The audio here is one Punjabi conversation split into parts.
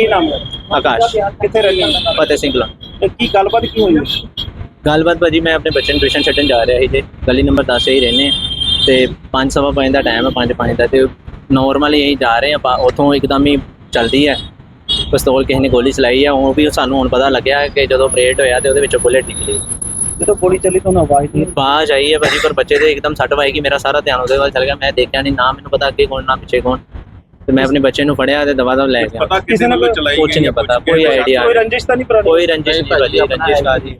ਕੀ ਨਾਮ ਹੈ? ਆਕਾਸ਼। ਕਿੱਥੇ ਰਹਿੰਦੇ ਹੋ? ਫਤਿਹ ਸਿੰਘ ਕਲਾਂ ਤੇ ਕੀ ਗੱਲਬਾਤ ਕੀ ਹੋਈ? ਗੱਲਬਾਤ ਭਾਜੀ ਮੈਂ ਆਪਣੇ ਬੱਚੇ ਨੂੰ ਟਿਊਸ਼ਨ ਛੱਡਣ ਜਾ ਰਿਹਾ ਸੀ ਤੇ ਗਲੀ ਨੰਬਰ 10 ਹੀ ਰਹਿੰਦੇ ਹਾਂ ਤੇ 5 ਸਵਾ ਪੰਜ ਦਾ ਟਾਈਮ ਹੈ 5 ਪੰਜ ਦਾ ਤੇ ਨਾਰਮਲੀ ਇਹੀ ਜਾ ਰਹੇ ਆਪਾਂ ਉਥੋਂ ਇੱਕਦਮ ਹੀ ਚਲਦੀ ਹੈ। ਪਿਸਤੌਲ ਕਿਸੇ ਨੇ ਗੋਲੀ ਚਲਾਈ ਹੈ ਉਹ ਵੀ ਸਾਨੂੰ ਹੁਣ ਪਤਾ ਲੱਗਿਆ ਕਿ ਜਦੋਂ ਆਪਰੇਟ ਹੋਇਆ ਤੇ ਉਹਦੇ ਵਿੱਚੋਂ ਬੁਲੇਟ ਨਿਕਲੀ। ਜਦੋਂ ਗੋਲੀ ਚੱਲੀ ਤੁਹਾਨੂੰ ਆਵਾਜ਼ ਨਹੀਂ ਬਾਜ ਆਈ ਹੈ ਭਾਜੀ ਪਰ ਬੱਚੇ ਦੇ ਇੱਕਦਮ ਸੱਟ ਵਾਈ ਮੇਰਾ ਸਾਰਾ ਧਿਆਨ ਉਹਦੇ ਵੱਲ ਚਲ ਗਿਆ। ਮੈਂ ਦੇਖਿਆ ਨਹੀਂ ਨਾ ਮੈਨੂੰ ਪਤਾ ਅੱਗੇ ਕੌਣ ਨਾ ਪਿੱਛੇ ਕੌਣ। ਤੇ ਮੈਂ ਆਪਣੇ ਬੱਚੇ ਨੂੰ ਫੜਿਆ ਤੇ ਦਵਾ ਦਵ ਲੈ ਗਿਆ। ਪਤਾ ਕਿਸੇ ਨਾਲ ਨਾਲ ਚਲਾਈ ਕੁਛ ਨਹੀਂ ਪਤਾ ਕੋਈ ਆਈਡੀਆ ਕੋਈ ਰੰਜਿਸ਼ ਤਾਂ ਨਹੀਂ ਪੁਰਾਣੀ ਕੋਈ ਰੰਜਿਸ਼ ਨਹੀਂ ਭਾਜੀ ਰੰਜਿਸ਼ ਕਾ ਜੀ।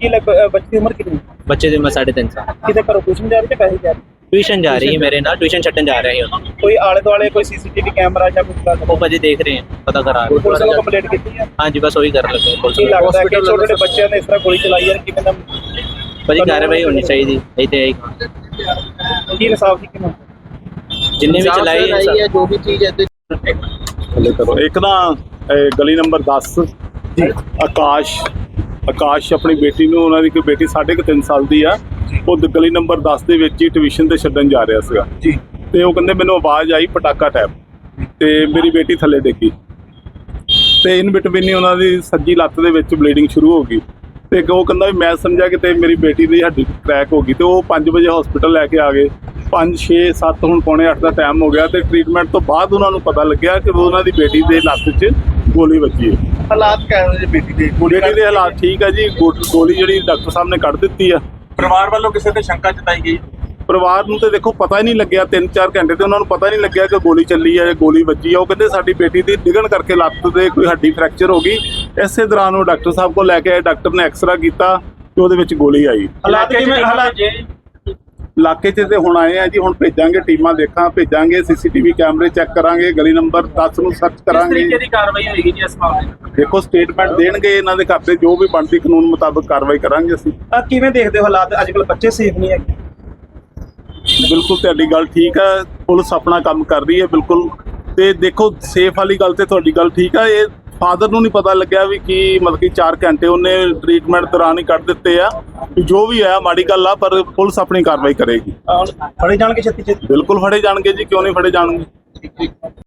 ਕੀ ਲੱਗ ਬੱਚੇ ਦੀ ਉਮਰ ਕਿੰਨੀ ਬੱਚੇ ਦੀ ਉਮਰ ਸਾਢੇ ਤਿੰਨ ਸਾਲ। ਕਿਤੇ ਘਰੋਂ ਟਿਊਸ਼ਨ ਜਾ ਰਹੀ ਤੇ ਪੈਸੇ ਜਾ ਰਹੇ? ਟਿਊਸ਼ਨ ਜਾ ਰਹੀ ਹੈ ਮੇਰੇ ਨਾਲ ਟਿਊਸ਼ਨ ਛੱਡਣ ਜਾ ਰਿਹਾ ਉਹਨੂੰ। ਕੋਈ ਆਲੇ ਦੁਆਲੇ ਕੋਈ ਸੀਸੀਟੀਵੀ ਕੈਮਰਾ ਜਾਂ ਕੁਝ ਲੱਗ ਉਹ ਭਾਜੀ ਦੇਖ ਰਹੇ ਹਾਂ ਪਤਾ ਕਰਾ ਰਹੇ ਪੁਲਿਸ ਨੂੰ ਹਾਂ। ਕੰਪਲੇਂਟ ਕੀਤੀ ਹੈ? ਹਾਂਜੀ ਬਸ ਉਹੀ ਕਰਨ ਲੱਗੇ ਪੁਲਿਸ ਨੂੰ। ਲੱਗਦਾ ਹੈ ਕਿ ਛੋਟੇ ਛੋਟੇ ਬੱਚਿਆਂ ਨੇ ਇਸ ਤਰ੍ਹਾਂ ਗੋਲੀ ਚਲਾਈ ਹੈ ਕਿਵੇਂ ਦਾ ਭਾਜੀ ਕਾਰਵਾਈ ਹੋਣੀ ਚਾਹੀਦੀ ਇਹ ਤੇ ਇਹੀ ਕੀ ਇਨਸਾਫ ਦੀ ਕਿਵੇਂ? ਜਿੰਨੇ ਵੀ ਚਲਾਈ ਜੋ ਵੀ ਚੀਜ਼ ਹੈ ਇੱਕ ਨਾ ਇਹ ਗਲੀ ਨੰਬਰ 10 ਆਕਾਸ਼ ਆਕਾਸ਼ ਆਪਣੀ ਬੇਟੀ ਨੂੰ ਉਹਨਾਂ ਦੀ ਕੋਈ ਬੇਟੀ ਸਾਢੇ ਕੁ ਤਿੰਨ ਸਾਲ ਦੀ ਆ ਉਹ ਦ- ਗਲੀ ਨੰਬਰ 10 ਦੇ ਵਿੱਚ ਹੀ ਟਿਊਸ਼ਨ ਤੇ ਛੱਡਣ ਜਾ ਰਿਹਾ ਸੀਗਾ। ਜੀ। ਤੇ ਉਹ ਕਹਿੰਦੇ ਮੈਨੂੰ ਆਵਾਜ਼ ਆਈ ਪਟਾਕਾ ਟੈਪ ਤੇ ਮੇਰੀ ਬੇਟੀ ਥੱਲੇ ਡਿੱਗੀ। ਤੇ ਇਨ ਬਿਟਵੀਨ ਹੀ ਉਹਨਾਂ ਦੀ ਸੱਜੀ ਲੱਤ ਦੇ ਵਿੱਚ ਬਲੀਡਿੰਗ ਸ਼ੁਰੂ ਹੋ ਗਈ। ਤੇ ਉਹ ਕਹਿੰਦਾ ਵੀ ਮੈਂ ਸਮਝਿਆ ਕਿ ਤੇ ਮੇਰੀ ਬੇਟੀ ਦੀ ਹੱਡੀ ਕ੍ਰੈਕ ਹੋ ਗਈ। ਤੇ ਉਹ 5 ਵਜੇ ਹਸਪੀਟਲ ਲੈ ਕੇ ਆ ਗਏ। 5 6 7 ਹੁਣ ਪੌਣੇ 8 ਦਾ ਟਾਈਮ ਹੋ ਗਿਆ ਤੇ ਟ੍ਰੀਟਮੈਂਟ ਤੋਂ ਬਾਅਦ ਉਹਨਾਂ ਨੂੰ ਪਤਾ ਲੱਗਿਆ ਕਿ ਉਹਨਾਂ ਦੀ ਬੇਟੀ ਦੇ ਲੱਤ 'ਚ ਗੋਲੀ ਵੱਜੀ ਹੈ। ਹਾਲਾਤ ਕਹਿ ਜੀ ਬੇਟੀ ਦੇ? ਬੇਟੀ ਦੇ ਹਾਲਾਤ ਠੀਕ ਹੈ ਜੀ ਗੋਲੀ ਜਿਹੜੀ ਡਾਕਟਰ ਸਾਹਿਬ ਨੇ ਕੱਢ ਦਿੱਤੀ ਆ। ਪਰਿਵਾਰ ਵੱਲੋਂ ਕਿਸੇ ਤੇ ਸ਼ੰਕਾ ਜਤਾਈ ਗਈ? ਪਰਿਵਾਰ ਨੂੰ ਤੇ ਦੇਖੋ ਪਤਾ ਹੀ ਨਹੀਂ ਲੱਗਿਆ 3-4 ਘੰਟੇ ਤੇ ਉਹਨਾਂ ਨੂੰ ਪਤਾ ਨਹੀਂ ਲੱਗਿਆ ਕਿ ਗੋਲੀ ਚੱਲੀ ਹੈ ਜਾਂ ਗੋਲੀ ਵੱਜੀ ਹੈ ਉਹ ਕਹਿੰਦੇ ਸਾਡੀ ਬੇਟੀ ਦੀ ਡਿੱਗਣ ਕਰਕੇ ਲੱਤ ਤੇ ਕੋਈ ਹੱਡੀ ਫ੍ਰੈਕਚਰ ਹੋ ਗਈ। ਇਸੇ ਦੌਰਾਨ ਉਹ ਡਾਕਟਰ ਸਾਹਿਬ ਕੋਲ ਲੈ ਕੇ ਆਏ ਡਾਕਟਰ ਨੇ ਐਕਸਰਾ ਕੀਤਾ ਤੇ ਉਹਦੇ ਵਿੱਚ ਗੋਲੀ ਆਈ। ਹਾਲਾਤ ਕਿਵੇਂ ਹਾਲਾਤ ਇਲਾਕੇ 'ਚ ਤੇ ਹੁਣ ਆਏ ਆ ਜੀ ਹੁਣ ਭੇਜਾਂਗੇ ਟੀਮਾਂ ਦੇਖਾਂ ਭੇਜਾਂਗੇ ਸੀਸੀਟੀਵੀ ਕੈਮਰੇ ਚੈੱਕ ਕਰਾਂਗੇ ਗਲੀ ਨੰਬਰ 10 ਨੂੰ ਸਰਚ ਕਰਾਂਗੇ। ਕਾਰਵਾਈ ਹੋਏਗੀ ਜੀ ਇਸ ਮਾਮਲੇ ਦੇਖੋ ਸਟੇਟਮੈਂਟ ਦੇਣਗੇ ਇਹਨਾਂ ਦੇ ਘਰ ਤੇ ਜੋ ਵੀ ਬਣਦੀ ਕਾਨੂੰਨ ਮੁਤਾਬਕ ਕਾਰਵਾਈ ਕਰਾਂਗੇ ਅਸੀਂ। ਆ ਕਿਵੇਂ ਦੇਖਦੇ ਹੋ ਹਾਲਾਤ? ਅੱਜ ਕੱਲ ਬੱਚੇ ਸੇਫ ਨਹੀਂ ਹੈਗੇ। ਬਿਲਕੁਲ ਤੁਹਾਡੀ ਗੱਲ ਠੀਕ ਹੈ ਪੁਲਿਸ ਆਪਣਾ ਕੰਮ ਕਰ ਰਹੀ ਹੈ ਬਿਲਕੁਲ। ਤੇ ਦੇਖੋ ਸੇਫ ਵਾਲੀ ਗੱਲ ਤੇ ਤੁਹਾਡੀ ਗੱਲ ਠੀਕ ਹੈ ਇਹ ਫਾਦਰ ਨੂੰ ਨਹੀਂ ਪਤਾ ਲੱਗਿਆ ਵੀ ਕੀ ਮਤਲਬ ਕਿ 4 ਘੰਟੇ ਉਹਨੇ ਟ੍ਰੀਟਮੈਂਟ ਦੌਰਾਨ ਹੀ ਕੱਢ ਦਿੱਤੇ ਆ ਜੋ ਵੀ ਹੈ ਮਾੜੀ ਗੱਲ ਆ ਪਰ ਪੁਲਿਸ ਆਪਣੀ ਕਾਰਵਾਈ ਕਰੇਗੀ। ਫੜੇ ਜਾਣਗੇ ਛੇਤੀ ਛੇਤੀ ਬਿਲਕੁਲ ਫੜੇ ਜਾਣਗੇ ਜੀ ਕਿਉਂ ਨਹੀਂ ਫੜੇ ਜਾਣਗੇ?